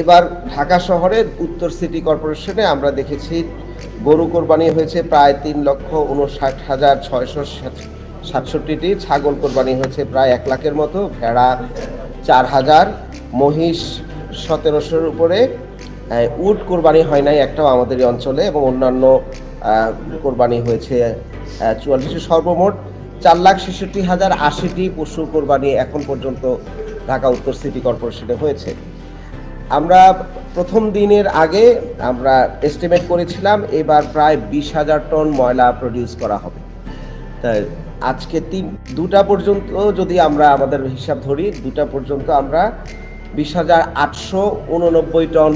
এবার ঢাকা শহরের উত্তর সিটি কর্পোরেশনে আমরা দেখেছি গরু কোরবানি হয়েছে প্রায় তিন লক্ষ উনষাট হাজার ছয়শো সাতষট্টিটি। ছাগল কোরবানি হয়েছে প্রায় এক লাখের মতো। ভেড়া চার হাজার। মহিষ সতেরোশোর উপরে। উট কোরবানি হয় নাই একটাও আমাদের এই অঞ্চলে এবং অন্যান্য কোরবানি হয়েছে চুয়াল্লিশে সর্বমোট। চার লাখ ছেষট্টি হাজার আশিটি পশু কোরবানি এখন পর্যন্ত ঢাকা উত্তর সিটি কর্পোরেশনে হয়েছে। আমরা প্রথম দিনের আগে আমরা এস্টিমেট করেছিলাম এবার প্রায় বিশ হাজার টন ময়লা প্রডিউস করা হবে। তাই আজকে তিন, দুটা পর্যন্ত যদি আমরা আমাদের হিসাব ধরি, দুটা পর্যন্ত আমরা বিশ হাজার আটশো উননব্বই টন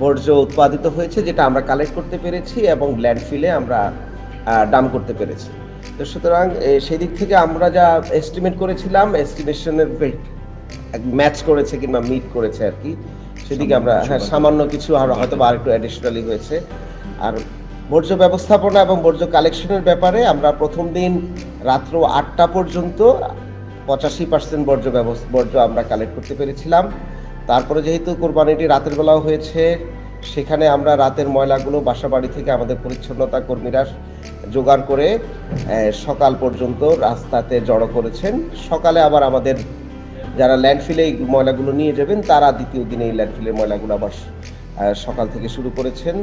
বর্জ্য উৎপাদিত হয়েছে, যেটা আমরা কালেক্ট করতে পেরেছি এবং ল্যান্ডফিলে আমরা ডাম করতে পেরেছি। তো সুতরাং সেদিক থেকে আমরা যা এস্টিমেট করেছিলাম এস্টিমেশনের ম্যাচ করেছে কিংবা মিট করেছে আর কি সেদিকে আমরা হ্যাঁ সামান্য কিছু আর হয়তো বা আরেকটু অ্যাডিশনালি হয়েছে। আর বর্জ্য ব্যবস্থাপনা এবং বর্জ্য কালেকশনের ব্যাপারে আমরা প্রথম দিন রাত্র আটটা পর্যন্ত পঁচাশি পার্সেন্ট বর্জ্য ব্যবস্থা বর্জ্য আমরা কালেক্ট করতে পেরেছিলাম। তারপরে যেহেতু কোরবানিটি রাতের বেলাও হয়েছে সেখানে আমরা রাতের ময়লাগুলো বাসা বাড়ি থেকে আমাদের পরিচ্ছন্নতা কর্মীরা জোগাড় করে সকাল পর্যন্ত রাস্তাতে জড়ো করেছেন। সকালে আবার আমাদের যারা ল্যান্ডফিলে এই ময়লাগুলো নিয়ে যাবেন, তারা দ্বিতীয় দিনে এই ল্যান্ডফিলের ময়লাগুলো আবার সকাল থেকে শুরু করেছেন।